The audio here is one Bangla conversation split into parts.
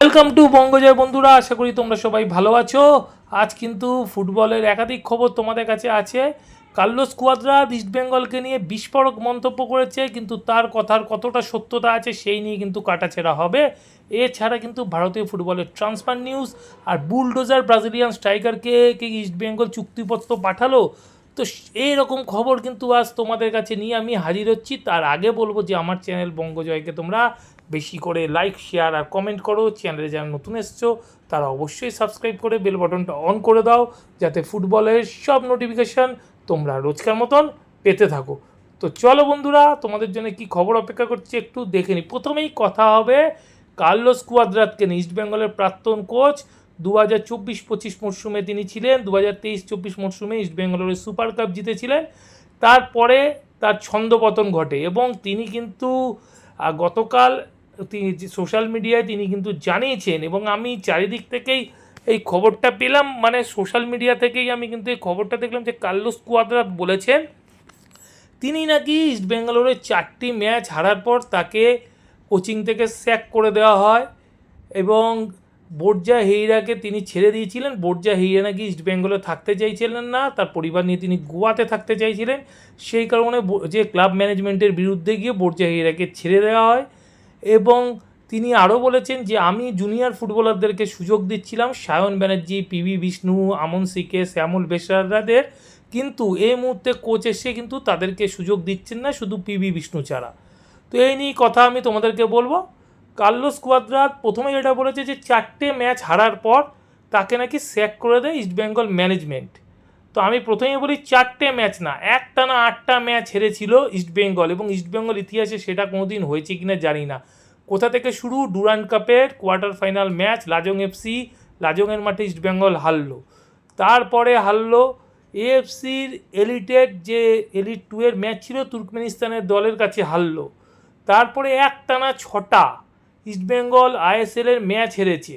ওয়েলকাম টু বঙ্গজয় বন্ধুরা, আশা করি তোমরা সবাই ভালো আছো। আজ কিন্তু ফুটবলের একাধিক খবর তোমাদের কাছে আছে। কার্লোস কুয়াদ্রা ইস্টবেঙ্গলকে নিয়ে বিস্ফোরক মন্তব্য করেছে, কিন্তু তার কথার কতটা সত্যতা আছে সেই নিয়ে কিন্তু কাটাছেড়া হবে। এছাড়া কিন্তু ভারতীয় ফুটবলের ট্রান্সফার নিউজ আর বুলডোজার ব্রাজিলিয়ান স্ট্রাইকারকে কি ইস্টবেঙ্গল চুক্তিপত্র পাঠালো। তো এইরকম খবর কিন্তু আজ তোমাদের কাছে নিয়ে আমি হাজির হচ্ছি। তার আগে বলব যে আমার চ্যানেল বঙ্গজয়কে তোমরা বেশি করে লাইক শেয়ার আর কমেন্ট করো। চ্যানেলে যারা নতুন এসছো, তারা অবশ্যই সাবস্ক্রাইব করে বেল বাটনটা অন করে দাও, যাতে ফুটবলের সব নোটিফিকেশান তোমরা রোজকার মতন পেতে থাকো। তো চলো বন্ধুরা, তোমাদের জন্য কি খবর অপেক্ষা করছি একটু দেখে নিই। প্রথমেই কথা হবে কার্লোস কুয়াদ্রাতকে নিয়ে। ইস্টবেঙ্গলের প্রাক্তন কোচ দু হাজার চব্বিশ পঁচিশ মরশুমে তিনি ছিলেন দু হাজার তেইশ চব্বিশ মরশুমে ইস্টবেঙ্গলের সুপার কাপ জিতেছিলেন। তারপরে তার ছন্দপতন ঘটে এবং তিনি কিন্তু গতকাল তিনি সোশ্যাল মিডিয়ায় তিনি কিন্তু জানিয়েছেন এবং আমি চারিদিক থেকেই এই খবরটা পেলাম। মানে সোশ্যাল মিডিয়া থেকেই আমি কিন্তু এই খবরটা দেখলাম যে কার্লোস কুয়াদ্রাত বলেছেন, তিনি নাকি ইস্ট বেঙ্গালোরের চারটি ম্যাচ হারার পর তাকে কোচিং থেকে স্যাক করে দেওয়া হয় এবং বোর্জা হেইরাকে তিনি ছেড়ে দিয়েছিলেন। বোর্জা হেইরা নাকি ইস্ট বেঙ্গলে থাকতে চাইছিলেন না, তার পরিবার নিয়ে তিনি গোয়াতে থাকতে চাইছিলেন। সেই কারণে যে ক্লাব ম্যানেজমেন্টের বিরুদ্ধে গিয়ে বোর্জা হেইরাকে ছেড়ে দেওয়া হয়। এবং তিনি আরও বলেছেন যে, আমি জুনিয়র ফুটবলারদেরকে সুযোগ দিচ্ছিলাম, সায়ন ব্যানার্জি পিভি বিষ্ণু, আমন সিকে, শ্যামল বেসরাদের। কিন্তু এই মুহূর্তে কোচ এসে কিন্তু তাদেরকে সুযোগ দিচ্ছেন না, শুধু পিভি বিষ্ণু ছাড়া। তো এই নিয়ে কথা আমি তোমাদেরকে বলব। কার্লোস কুয়াদ্রাত প্রথমে যেটা বলেছে যে, চারটে ম্যাচ হারার পর তাকে নাকি স্যাক করে দেয় ইস্টবেঙ্গল ম্যানেজমেন্ট তো আমি প্রথমেই বলি চারটে ম্যাচ না, একটা না আটটা ম্যাচ হেরেছিল ইস্টবেঙ্গল এবং ইস্টবেঙ্গল ইতিহাসে সেটা কোনোদিন হয়েছে কি না জানি না। কোথা থেকে শুরু? ডুরান্ড কাপের quarter final match, Lajong FC লাজংয়ের মাঠে ইস্টবেঙ্গল হারলো। তারপরে হারলো এএফসির এলিটেড যে এলিট টু এর ম্যাচ ছিল, তুর্কমেনিস্তানের দলের কাছে হারলো। তারপরে একটানা ছটা ইস্টবেঙ্গল আইএসএলের ম্যাচ হেরেছে।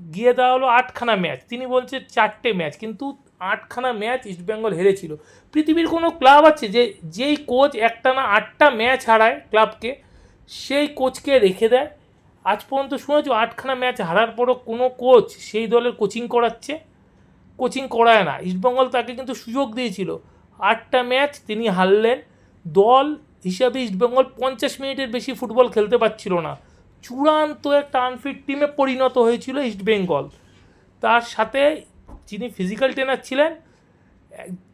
গিয়ে দেওয়া হলো আটখানা ম্যাচ, তিনি বলছে চারটে ম্যাচ, কিন্তু আটখানা ম্যাচ ইস্টবেঙ্গল হেরেছিল। পৃথিবীর কোনো ক্লাব আছে যে, যেই কোচ একটানা আটটা ম্যাচ হারায় ক্লাবকে, সেই কোচকে রেখে দেয়? আজ পর্যন্ত শুনেছো আটখানা ম্যাচ হারার পরও কোনো কোচ সেই দলের কোচিং করাচ্ছে? কোচিং করায় না। ইস্টবেঙ্গল তাকে কিন্তু সুযোগ দিয়েছিল। আটটা ম্যাচ তিনি হারলেন। দল হিসাবে ইস্টবেঙ্গল পঞ্চাশ মিনিটের বেশি ফুটবল খেলতে পারছিল না। চূড়ান্ত একটা আনফিট টিমে পরিণত হয়েছিল ইস্টবেঙ্গল তার সাথে যিনি ফিজিক্যাল ট্রেনার ছিলেন,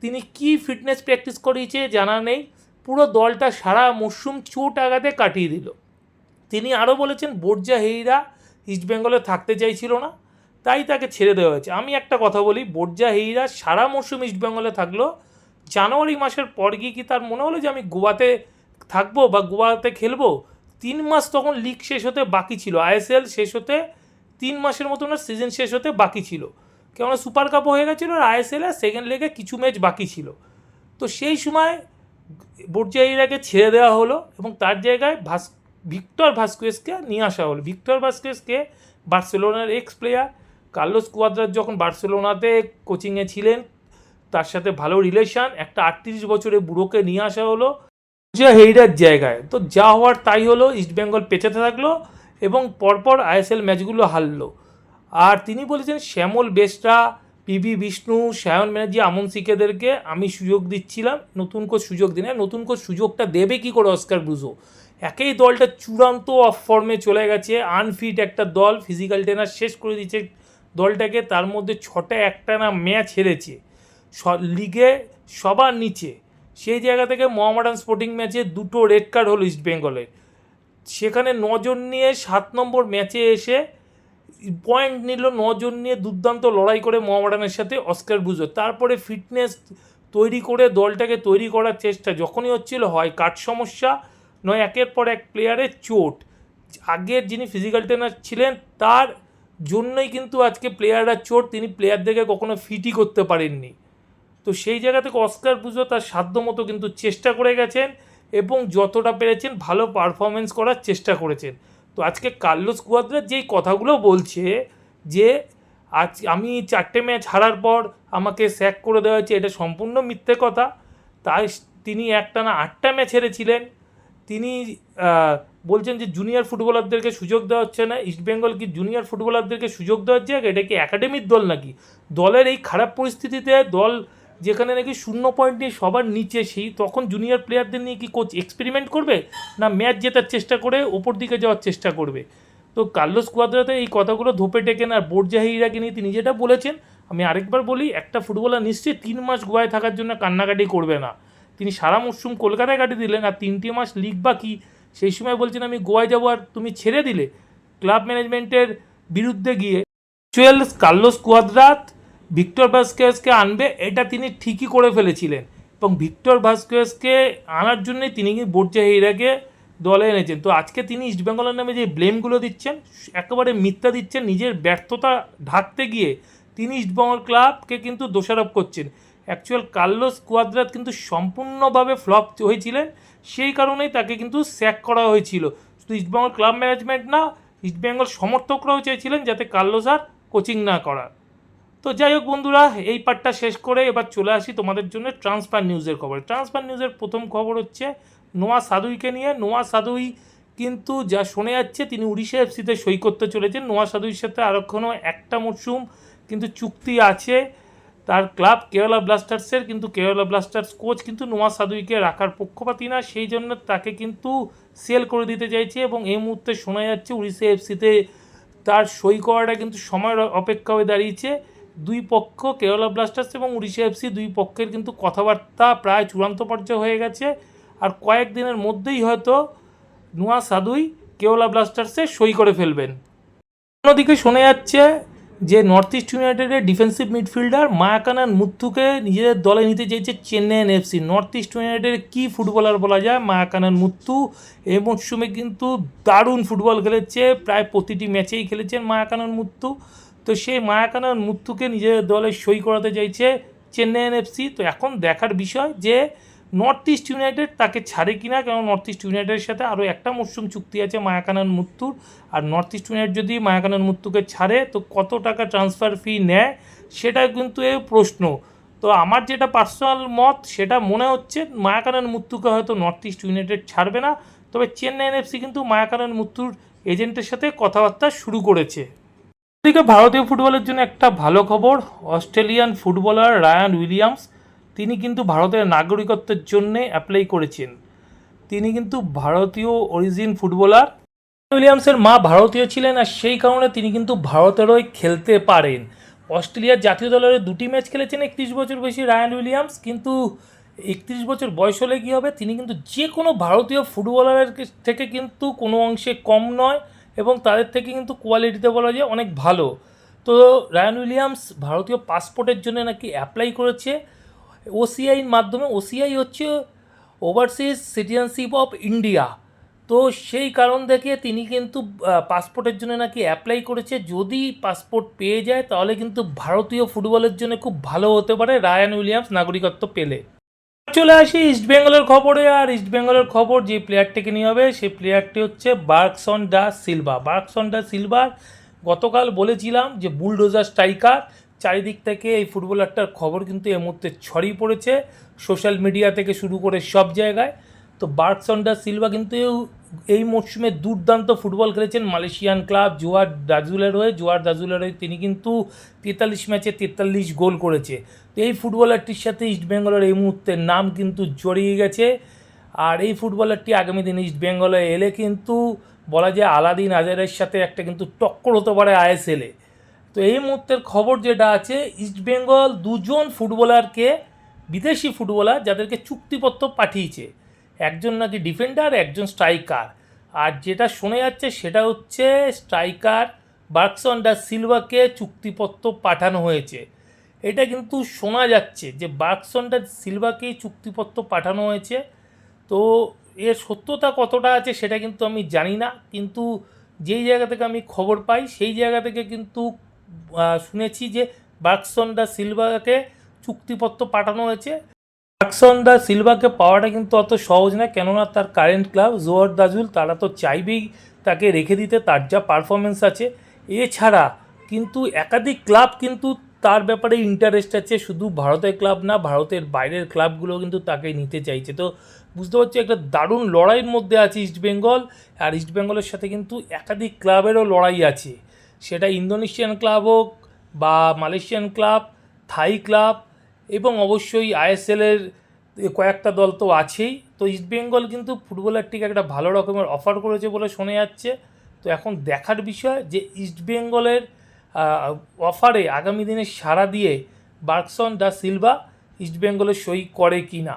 তিনি কি ফিটনেস প্র্যাকটিস করিয়েছে জানা নেই। পুরো দলটা সারা মরশুম চোট আঘাতে কাটিয়ে দিল। তিনি আরও বলেছেন, বোর্জা হেইরা ইস্টবেঙ্গলে থাকতে চাইছিল না, তাই তাকে ছেড়ে দেওয়া হয়েছে। আমি একটা কথা বলি, বোর্জা হেইরা সারা মরশুম ইস্টবেঙ্গলে থাকল। জানুয়ারি মাসের পর গিয়ে কি তার মনে হলো যে আমি গোয়াতে থাকব বা গোয়াতে খেলব? তিন মাস তখন লিগ শেষ হতে বাকি ছিল। আইএসএল শেষ হতে তিন মাসের মতো না সিজন শেষ হতে বাকি ছিল। কেননা সুপার কাপ হয়ে গেছিল আর আইএসএল সেকেন্ড লেগে কিছু ম্যাচ বাকি ছিল। তো সেই সময় বোর্জাইরাকে ছেড়ে দেওয়া হলো এবং তার জায়গায় ভাস, ভিক্টর ভাস্কুয়েসকে নিয়ে আসা হলো। ভিক্টর ভাস্কুয়েসকে বার্সেলোনার এক্স প্লেয়ার কার্লোস কুয়াদ্রার যখন বার্সেলোনাতে কোচিংয়ে ছিলেন, তার সাথে ভালো রিলেশন একটা আটত্রিশ বছরের বুড়োকে নিয়ে আসা হলো যে হেইডার জায়গায়। তো যা হওয়ার তাই হলো ইস্টবেঙ্গল পেছাতে থাকল এবং পরপর আইএসএল ম্যাচগুলো হারলো। আর তিনি বলেছেন, শ্যামল বেসরা পিবি বিষ্ণু, সায়ন ব্যানার্জি, আমন সিকেদেরকে আমি সুযোগ দিচ্ছিলাম, নতুন কোচ সুযোগ দিন, নতুন কোচ সুযোগটা দেবে কি করে অস্কার ব্রুজো? একেই দলটা চূড়ান্ত অফ ফর্মে চলে গেছে আনফিট একটা দল ফিজিক্যাল ট্রেনার শেষ করে দিচ্ছে দলটাকে, তার মধ্যে ছটা একটা না ম্যাচ হেরেছে। স- লিগে সবার নিচে, সেই জায়গা থেকে মোহামেডান স্পোর্টিং ম্যাচে দুটো রেড কার্ড হলো ইস্ট বেঙ্গলের সেখানে নজন নিয়ে সাত নম্বর ম্যাচে এসে পয়েন্ট নিল, নজন নিয়ে দুর্দান্ত লড়াই করে মোহামেডানের সাথে অস্কার বুঝো তারপরে ফিটনেস তৈরি করে দলটাকে তৈরি করার চেষ্টা যখনই হচ্ছিল হয়, কাঠ সমস্যা নয়, একের পর এক প্লেয়ারের চোট। আগের যিনি ফিজিক্যাল ট্রেনার ছিলেন, তার জন্যই কিন্তু আজকে প্লেয়াররা চোট, তিনি প্লেয়ারদেরকে কখনো ফিটই করতে পারেননি। তো সেই জায়গা থেকে অস্কার পুজো তার সাধ্য মতো কিন্তু চেষ্টা করে গেছেন এবং যতটা পেরেছেন ভালো পারফরমেন্স করার চেষ্টা করেছেন। তো আজকে কার্লোস কুয়াদ্রা যেই কথাগুলো বলছে যে আজ আমি চারটে ম্যাচ হারার পর আমাকে স্যাক করে দেওয়া হয়েছে, এটা সম্পূর্ণ মিথ্যে কথা। তাই তিনি একটানা আটটা ম্যাচ হেরেছিলেন। তিনি বলছেন যে জুনিয়র ফুটবলারদেরকে সুযোগ দেওয়া হচ্ছে না। ইস্টবেঙ্গল কি জুনিয়র ফুটবলারদেরকে সুযোগ দেওয়ার জায়গা? এটা কি একাডেমির দল নাকি? দলের এই খারাপ পরিস্থিতিতে দল যেখানে নাকি শূন্য পয়েন্ট নিয়ে সবার নিচে সেই তখন জুনিয়র প্লেয়ারদের নিয়ে কি কোচ এক্সপেরিমেন্ট করবে? না ম্যাচ জেতার চেষ্টা করে ওপর দিকে যাওয়ার চেষ্টা করবে? তো কার্লোস কুয়াদ্রাতে এই কথাগুলো ধোপে টেকেন আর বোর্ড জাহিরাকে নিয়ে তিনি যেটা বলেছেন, আমি আরেকবার বলি, একটা ফুটবলার নিশ্চয়ই তিন মাস গোয়ায় থাকার জন্য কান্নাকাটি করবে না। তিনি সারা মরশুম কলকাতায় কাটিয়ে দিলেন, আর তিনটি মাস লিগ বাকি। সেই সময় বলছেন, আমি গোয়ায় যাব আর তুমি ছেড়ে দিলে। ক্লাব ম্যানেজমেন্টের বিরুদ্ধে গিয়ে চুয়েল কার্লোস কুয়াদ্রাত ভিক্টর ভাস্কেসকে আনবে, এটা তিনি ঠিকই করে ফেলেছিলেন। এবং ভিক্টর ভাস্কেসকে আনার জন্যই তিনি বোর্জা হিরাকে দলে এনেছেন। তো আজকে তিনি ইস্টবেঙ্গলের নামে যে ব্লেমগুলো দিচ্ছেন, একেবারে মিথ্যা দিচ্ছেন, নিজের ব্যর্থতা ঢাকতে গিয়ে তিনি ইস্টবেঙ্গল ক্লাবকে কিন্তু দোষারোপ করছেন। অ্যাকচুয়াল কার্লোস কুয়াদ্রাত কিন্তু সম্পূর্ণভাবে ফ্লপ হয়েছিলেন, সেই কারণেই তাকে কিন্তু স্যাক করা হয়েছিল। শুধু ইস্টবেঙ্গল ক্লাব ম্যানেজমেন্ট না ইস্টবেঙ্গল সমর্থকরাও চেয়েছিলেন যাতে কার্লোস আর কোচিং না করার। তো যাই হোক বন্ধুরা, এই পার্টটা শেষ করে এবার চলে আসি তোমাদের জন্য ট্রান্সফার নিউজের খবর। ট্রান্সফার নিউজের প্রথম খবর হচ্ছে, নোয়া সাদুইকে নিয়ে, নোয়া সাদুই কিন্তু যা শোনা যাচ্ছে, তিনি উড়িষ্যা এফসিতে সই করতে চলেছেন। নোয়া সাদুইর সাথে আরক্ষণও একটা মরশুম কিন্তু চুক্তি আছে, তার ক্লাব কেরালা ব্লাস্টার্সের, কিন্তু কেরালা ব্লাস্টার্স কোচ কিন্তু নোয়া সাদুইকে রাখার পক্ষপাতি না, সেই জন্য তাকে কিন্তু সেল করে দিতে চাইছে এবং এই মুহূর্তে শোনা যাচ্ছে উড়িষ্যা এফসিতে তার সই করাটা কিন্তু সময়ের অপেক্ষা হয়ে দাঁড়িয়েছে। দুই পক্ষ, কেরালা ব্লাস্টার্স এবং উড়িষ্যা এফসি দুই পক্ষের কিন্তু কথাবার্তা প্রায় চূড়ান্ত পর্যায়ে হয়ে গেছে। আর কয়েকদিনের মধ্যেই হয়তো নোয়া সাদুই কেওলা ব্লাস্টার্সে সই করে ফেলবেন। অন্যদিকে শোনা যাচ্ছে যে নর্থ ইস্ট ইউনাইটেডের ডিফেন্সিভ মিডফিল্ডার মায়াকানান মুত্তুকে নিজেদের দলে নিতে চাইছে চেন্নাইন এফসি নর্থ ইস্ট ইউনাইটেডের কী ফুটবলার বলা যায়? মায়াকানান মুত্তু এই মরশুমে কিন্তু দারুণ ফুটবল খেলেছে, প্রায় প্রতিটি ম্যাচেই খেলেছেন মায়াকানান মুত্তু। তো সেই মায়াকানান মুত্তুকে নিজের দলে সই করাতে চাইছে চেন্নাইন এফসি তো এখন দেখার বিষয় যে নর্থ ইস্ট ইউনাইটেড তাকে ছাড়ে কিনা কারণ নর্থ ইস্ট ইউনাইটেডের সাথে আরও একটা মরশুম চুক্তি আছে মায়াকানন মুত্তুর। আর নর্থ ইস্ট ইউনাইটেড যদি মায়াকানন মুত্তুকে ছাড়ে, তো কত টাকা ট্রান্সফার ফি নেয় সেটা কিন্তু এ প্রশ্ন। তো আমার যেটা পার্সোনাল মত, সেটা মনে হচ্ছে মায়াকানন মুত্তুকে হয়তো নর্থ ইস্ট ইউনাইটেড ছাড়বে না। তবে চেন্নাইন এফসি কিন্তু মায়াকানন মুত্তুর এজেন্টের সাথে কথাবার্তা শুরু করেছে। এদিকে ভারতীয় ফুটবলের জন্য একটা ভালো খবর। অস্ট্রেলিয়ান ফুটবলার রায়ান উইলিয়ামস, তিনি কিন্তু ভারতের নাগরিকত্বের জন্যে অ্যাপ্লাই করেছেন। তিনি কিন্তু ভারতীয় অরিজিন ফুটবলার। উইলিয়ামসের মা ভারতীয় ছিলেন আর সেই কারণে তিনি কিন্তু ভারতের হয়ে খেলতে পারেন। অস্ট্রেলিয়ার জাতীয় দলের দুটি ম্যাচ খেলেছেন একত্রিশ বছর বেশি রায়ান উইলিয়ামস, কিন্তু একত্রিশ বছর বয়স হলে কী হবে? তিনি কিন্তু যে কোনো ভারতীয় ফুটবলারের থেকে কিন্তু কোনো অংশে কম নয়। এবং তাদের থেকে কিন্তু কোয়ালিটিতে বলা যায় অনেক ভালো। তো রায়ান উইলিয়ামস ভারতীয় পাসপোর্টের জন্য নাকি অ্যাপ্লাই করেছে। ওসিআইর মাধ্যমে ওসিআই হচ্ছে ওভারসিজ সিটিজেনশিপ অফ ইন্ডিয়া তো সেই কারণ দেখে তিনি কিন্তু পাসপোর্টের জন্য নাকি অ্যাপ্লাই করেছে। যদি পাসপোর্ট পেয়ে যায়, তাহলে কিন্তু ভারতীয় ফুটবলের জন্য খুব ভালো হতে পারে রায়ান উইলিয়ামস নাগরিকত্ব পেলে। চলে আসি ইস্ট বেঙ্গলের খবরে। আর ইস্ট বেঙ্গলের খবর যে প্লেয়ারটিকে নিয়ে হবে সেই প্লেয়ারটি হচ্ছে বার্কসন ডা সিলভা বার্কসন ডা সিলভার গতকাল বলেছিলাম যে বুলডোজার স্ট্রাইকার চারিদিক থেকে এই ফুটবলারটার খবর কিন্তু এ মুহূর্তে ছড়িয়ে পড়েছে। সোশ্যাল মিডিয়া থেকে শুরু করে সব জায়গায়। তো বার্কসন্ডা সিলভা কিন্তু এই মরশুমে দুর্দান্ত ফুটবল খেলেছেন মালয়েশিয়ান ক্লাব, জোয়ার দাজুলের হয়ে, জোয়ার দাজুলের হয়ে তিনি কিন্তু তেতাল্লিশ ম্যাচে তেতাল্লিশ গোল করেছে। তো এই ফুটবলারটির সাথে ইস্টবেঙ্গলের এই মুহূর্তে নাম কিন্তু জড়িয়ে গেছে। আর এই ফুটবলারটি আগামী দিনে ইস্টবেঙ্গলে এলে কিন্তু বলা যায় আলাদিন আজারের সাথে একটা কিন্তু টক্কর হতে পারে আইএসএলে। তো এই মুহূর্তের খবর যেটা আছে ইস্টবেঙ্গল দুজন ফুটবলারকে বিদেশি ফুটবলার যাদেরকে চুক্তিপত্র পাঠিয়েছে। একজন নাকি ডিফেন্ডার একজন স্ট্রাইকার আর যেটা শোনা যাচ্ছে সেটা হচ্ছে স্ট্রাইকার বার্কসন ডা সিলভাকে চুক্তিপত্র পাঠানো হয়েছে। এটা কিন্তু শোনা যাচ্ছে যে বার্কসন ডা সিলভাকেই চুক্তিপত্র পাঠানো হয়েছে। তো এর সত্যতা কতটা আছে সেটা কিন্তু আমি জানি না। কিন্তু যেই জায়গা থেকে আমি খবর পাই, সেই জায়গা থেকে কিন্তু শুনেছি যে বার্কসন দা সিলভাকে চুক্তিপত্র পাঠানো হয়েছে। বার্কসন দা সিলভাকে পাওয়াটা কিন্তু অত সহজ না কেননা তার কারেন্ট ক্লাব জোয়ার দাজুল তারা তো চাইবেই তাকে রেখে দিতে, তার যা পারফরমেন্স আছে। এছাড়া কিন্তু একাধিক ক্লাব কিন্তু তার ব্যাপারে ইন্টারেস্ট আছে, শুধু ভারতের ক্লাব না, ভারতের বাইরের ক্লাবগুলো কিন্তু তাকে নিতে চাইছে। তো বুঝতে পারছি, একটা দারুণ লড়াইয়ের মধ্যে আছে ইস্টবেঙ্গল আর ইস্টবেঙ্গলের সাথে কিন্তু একাধিক ক্লাবেরও লড়াই আছে। সেটা ইন্দোনেশিয়ান ক্লাব হোক বা মালয়েশিয়ান ক্লাব থাই ক্লাব এবং অবশ্যই আইএসএলের কয়েকটা দল তো আছেই। তো ইস্টবেঙ্গল কিন্তু ফুটবলের ঠিক একটা ভালো রকমের অফার করেছে বলে শোনা যাচ্ছে। তো এখন দেখার বিষয় যে ইস্টবেঙ্গলের অফারে আগামী দিনে সাড়া দিয়ে বার্কসন দা সিলভা ইস্টবেঙ্গলের সই করে কি না